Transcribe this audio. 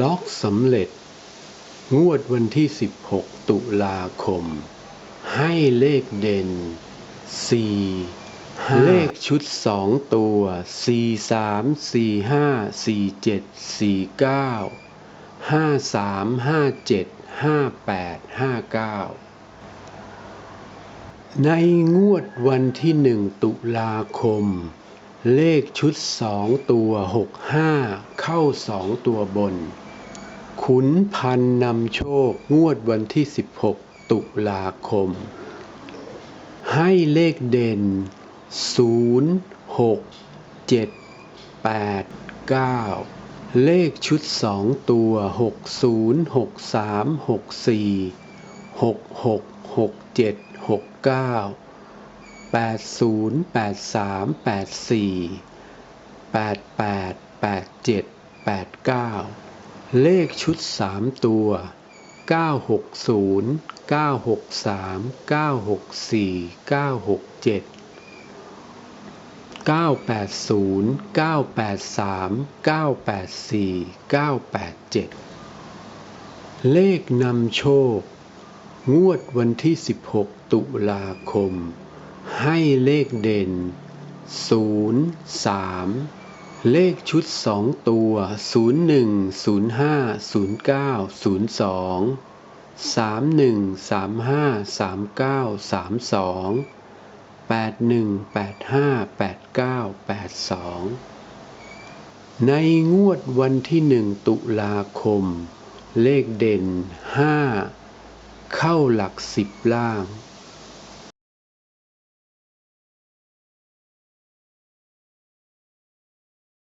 ล็อกสำเร็จ งวดวันที่ 16 ตุลาคม ให้เลขเด่น 4 เลขชุด 2 ตัว 4 3 4 5 4 7 4 9 5 3 5 7 5 8 5 9 ในงวดวันที่ 1 ตุลาคมเลขชุด2ตัว65เข้า2ตัวบน ขุนพันนำโชคงวดวันที่ 16 ตุลาคม ให้เลขเด่น 0 6 7 8 9 เลขชุด 2 ตัว 60 63 64 66 67 69 80 83 84 88 87 89 เลขชุด3ตัว 960 963 964 967 980 983 984 987 เลขนำโชค งวดวันที่ 16 ตุลาคม ให้เลขเด่น 0 3 เลขชุด2ตัว 01 05 09 02 31 35 39 32 81 85 89 82 ในงวดวันที่1ตุลาคม เลขเด่น 5 เข้าหลักสิบล่าง